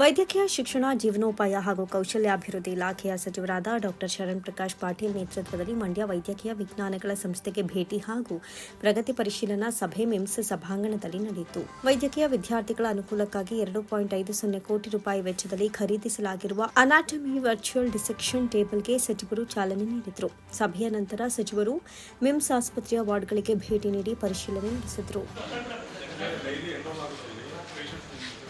ವೈದ್ಯಕೀಯ ಶಿಕ್ಷಣ, ಜೀವನೋಪಾಯ ಹಾಗೂ ಕೌಶಲ್ಯಾಭಿವೃದ್ಧಿ ಇಲಾಖೆಯ ಸಚಿವರಾದ ಡಾಕ್ಟರ್ ಶರಣ್ ಪ್ರಕಾಶ್ ಪಾಟೀಲ್ ನೇತೃತ್ವದಲ್ಲಿ ಮಂಡ್ಯ ವೈದ್ಯಕೀಯ ವಿಜ್ಞಾನಗಳ ಸಂಸ್ಥೆಗೆ ಭೇಟಿ ಹಾಗೂ ಪ್ರಗತಿ ಪರಿಶೀಲನಾ ಸಭೆ ಮಿಮ್ಸ್ ಸಭಾಂಗಣದಲ್ಲಿ ನಡೆಯಿತು. ವೈದ್ಯಕೀಯ ವಿದ್ಯಾರ್ಥಿಗಳ ಅನುಕೂಲಕ್ಕಾಗಿ ಎರಡು ಪಾಯಿಂಟ್ ಐದು ಸೊನ್ನೆ ಕೋಟಿ ರೂಪಾಯಿ ವೆಚ್ಚದಲ್ಲಿ ಖರೀದಿಸಲಾಗಿರುವ ಅನಾಟಮಿ ವರ್ಚುವಲ್ ಡಿಸೆಕ್ಷನ್ ಟೇಬಲ್ಗೆ ಸಚಿವರು ಚಾಲನೆ ನೀಡಿದರು. ಸಭೆಯ ನಂತರ ಸಚಿವರು ಮಿಮ್ಸ್ ಆಸ್ಪತ್ರೆಯ ವಾರ್ಡ್ಗಳಿಗೆ ಭೇಟಿ ನೀಡಿ ಪರಿಶೀಲನೆ ನಡೆಸಿದರು.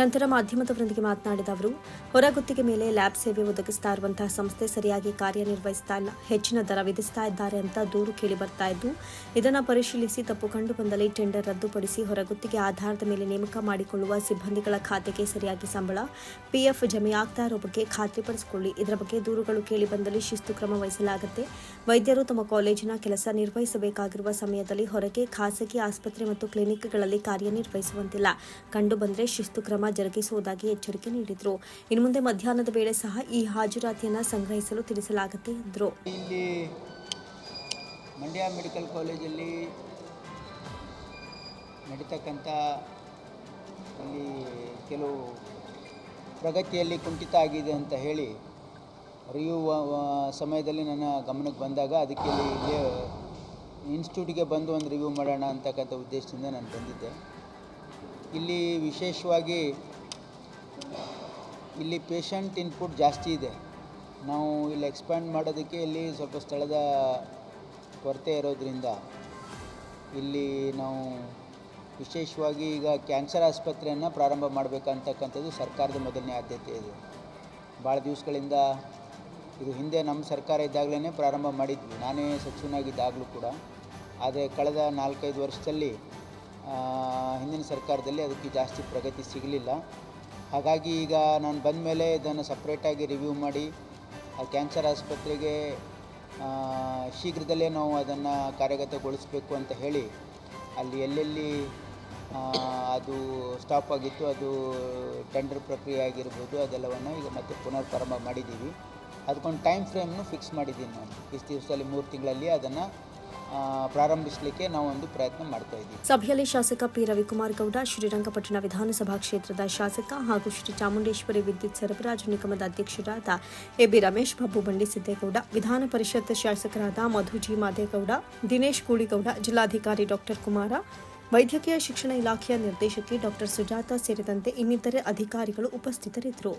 ನಂತರ ಮಾಧ್ಯಮದವರೊಂದಿಗೆ ಮಾತನಾಡಿದ ಅವರು, ಹೊರಗುತ್ತಿಗೆ ಮೇಲೆ ಲ್ಯಾಬ್ ಸೇವೆ ಒದಗಿಸ್ತಾ ಇರುವಂತಹ ಸಂಸ್ಥೆ ಸರಿಯಾಗಿ ಕಾರ್ಯನಿರ್ವಹಿಸ್ತಾ ಇಲ್ಲ, ಹೆಚ್ಚಿನ ದರ ವಿಧಿಸ್ತಾ ಇದ್ದಾರೆ ಅಂತ ದೂರು ಕೇಳಿ ಬರ್ತಾ ಇದ್ದು, ಇದನ್ನು ಪರಿಶೀಲಿಸಿ ತಪ್ಪು ಕಂಡು ಬಂದಲ್ಲಿ ಟೆಂಡರ್ ರದ್ದುಪಡಿಸಿ ಹೊರಗುತ್ತಿಗೆ ಆಧಾರದ ಮೇಲೆ ನೇಮಕ ಮಾಡಿಕೊಳ್ಳುವ ಸಿಬ್ಬಂದಿಗಳ ಖಾತೆಗೆ ಸರಿಯಾಗಿ ಸಂಬಳ, ಪಿಎಫ್ ಜಮೆಯಾಗ್ತಾ ಇರೋ ಬಗ್ಗೆ ಖಾತ್ರಿಪಡಿಸಿಕೊಳ್ಳಿ ಇದರ ಬಗ್ಗೆ ದೂರುಗಳು ಕೇಳಿ ಬಂದಲ್ಲಿ ಶಿಸ್ತು ಕ್ರಮ ವಹಿಸಲಾಗುತ್ತೆ. ವೈದ್ಯರು ತಮ್ಮ ಕಾಲೇಜಿನ ಕೆಲಸ ನಿರ್ವಹಿಸಬೇಕಾಗಿರುವ ಸಮಯದಲ್ಲಿ ಹೊರಗೆ ಖಾಸಗಿ ಆಸ್ಪತ್ರೆ ಮತ್ತು ಕ್ಲಿನಿಕ್ಗಳಲ್ಲಿ ಕಾರ್ಯನಿರ್ವಹಿಸುವಂತಿಲ್ಲ. ಕಂಡು ಬಂದರೆ ಶಿಸ್ತು ಕ್ರಮ ಜರುಗಿಸುವುದಾಗಿ ಎಚ್ಚರಿಕೆ ನೀಡಿದರು. ಇನ್ನು ಮುಂದೆ ಮಧ್ಯಾಹ್ನದ ವೇಳೆ ಸಹ ಈ ಹಾಜರಾತಿಯನ್ನು ಸಂಗ್ರಹಿಸಲು ತಿಳಿಸಲಾಗುತ್ತೆ ಎಂದರು. ಇಲ್ಲಿ ಮಂಡ್ಯ ಮೆಡಿಕಲ್ ಕಾಲೇಜಲ್ಲಿ ನಡೀತಕ್ಕಂಥ ಇಲ್ಲಿ ಕೆಲವು ಪ್ರಗತಿಯಲ್ಲಿ ಕುಂಠಿತ ಆಗಿದೆ ಅಂತ ಹೇಳಿ ರಿವ್ಯೂ ಸಮಯದಲ್ಲಿ ನನ್ನ ಗಮನಕ್ಕೆ ಬಂದಾಗ ಅದಕ್ಕೆ ಇಲ್ಲಿ ಇನ್ಸ್ಟಿಟ್ಯೂಟಿಗೆ ಬಂದು ಒಂದು ರಿವ್ಯೂ ಮಾಡೋಣ ಅಂತಕ್ಕಂಥ ಉದ್ದೇಶದಿಂದ ನಾನು ಬಂದಿದ್ದೆ. ಇಲ್ಲಿ ವಿಶೇಷವಾಗಿ ಇಲ್ಲಿ ಪೇಷಂಟ್ ಇನ್ಪುಟ್ ಜಾಸ್ತಿ ಇದೆ. ನಾವು ಇಲ್ಲಿ ಎಕ್ಸ್ಪ್ಯಾಂಡ್ ಮಾಡೋದಕ್ಕೆ ಇಲ್ಲಿ ಸ್ವಲ್ಪ ಸ್ಥಳದ ಕೊರತೆ ಇರೋದ್ರಿಂದ ಇಲ್ಲಿ ನಾವು ವಿಶೇಷವಾಗಿ ಈಗ ಕ್ಯಾನ್ಸರ್ ಆಸ್ಪತ್ರೆಯನ್ನು ಪ್ರಾರಂಭ ಮಾಡಬೇಕಂತಕ್ಕಂಥದ್ದು ಸರ್ಕಾರದ ಮೊದಲನೇ ಆದ್ಯತೆ ಇದೆ. ಭಾಳ ದಿವಸಗಳಿಂದ ಇದು ಹಿಂದೆ ನಮ್ಮ ಸರ್ಕಾರ ಇದ್ದಾಗಲೇ ಪ್ರಾರಂಭ ಮಾಡಿದ್ವಿ. ನಾನೇ ಸಚಿವನಾಗಿದ್ದಾಗಲೂ ಕೂಡ. ಆದರೆ ಕಳೆದ ನಾಲ್ಕೈದು ವರ್ಷದಲ್ಲಿ ಹಿಂದಿನ ಸರ್ಕಾರದಲ್ಲಿ ಅದಕ್ಕೆ ಜಾಸ್ತಿ ಪ್ರಗತಿ ಸಿಗಲಿಲ್ಲ. ಹಾಗಾಗಿ ಈಗ ನಾನು ಬಂದ ಮೇಲೆ ಇದನ್ನು ಸಪ್ರೇಟಾಗಿ ರಿವ್ಯೂ ಮಾಡಿ, ಆ ಕ್ಯಾನ್ಸರ್ ಆಸ್ಪತ್ರೆಗೆ ಶೀಘ್ರದಲ್ಲೇ ನಾವು ಅದನ್ನು ಕಾರ್ಯಗತಗೊಳಿಸಬೇಕು ಅಂತ ಹೇಳಿ, ಅಲ್ಲಿ ಎಲ್ಲೆಲ್ಲಿ ಅದು ಸ್ಟಾಪ್ ಆಗಿತ್ತು, ಅದು ಟೆಂಡರ್ ಪ್ರಕ್ರಿಯೆ ಆಗಿರ್ಬೋದು, ಅದೆಲ್ಲವನ್ನು ಈಗ ಮತ್ತೆ ಪುನರ್ ಪ್ರಾರಂಭ ಮಾಡಿದ್ದೀವಿ. ಅದಕ್ಕೊಂದು ಟೈಮ್ ಫ್ರೇಮ್ನು ಫಿಕ್ಸ್ ಮಾಡಿದ್ದೀನಿ ನಾನು. ಇಷ್ಟು ದಿವಸದಲ್ಲಿ ಮೂರು ತಿಂಗಳಲ್ಲಿ ಅದನ್ನು ಪ್ರಾರಂಭಿಸಲಿಕ್ಕೆ ನಾವು ಒಂದು ಪ್ರಯತ್ನ ಮಾಡ್ತಾ ಇದ್ದೀವಿ. ಸಭೆಯಲ್ಲಿ ಶಾಸಕ ಪಿ. ರವಿಕುಮಾರ್ ಗೌಡ ಶ್ರೀರಂಗಪಟ್ಟಣ ವಿಧಾನಸಭಾ ಕ್ಷೇತ್ರದ ಶಾಸಕ ಹಾಗೂ ಶ್ರೀ ಚಾಮುಂಡೇಶ್ವರಿ ವಿದ್ಯುತ್ ಸರಬರಾಜು ನಿಗಮದ ಅಧ್ಯಕ್ಷರಾದ ಎಬಿ ರಮೇಶ್ ಬಾಬು ಬಂಡಿ ಸಿದ್ದೇಗೌಡ ವಿಧಾನ ಪರಿಷತ್ ಶಾಸಕರಾದ ಮಧುಜಿ ಮಾದೇಗೌಡ, ದಿನೇಶ್ ಕೂಳಿಗೌಡ ಜಿಲ್ಲಾಧಿಕಾರಿ ಡಾಕ್ಟರ್ ಕುಮಾರ, ವೈದ್ಯಕೀಯ ಶಿಕ್ಷಣ ಇಲಾಖೆಯ ನಿರ್ದೇಶಕಿ ಡಾಕ್ಟರ್ ಸುಜಾತ ಸೇರಿದಂತೆ ಇನ್ನಿತರೆ ಅಧಿಕಾರಿಗಳು ಉಪಸ್ಥಿತರಿದ್ದರು.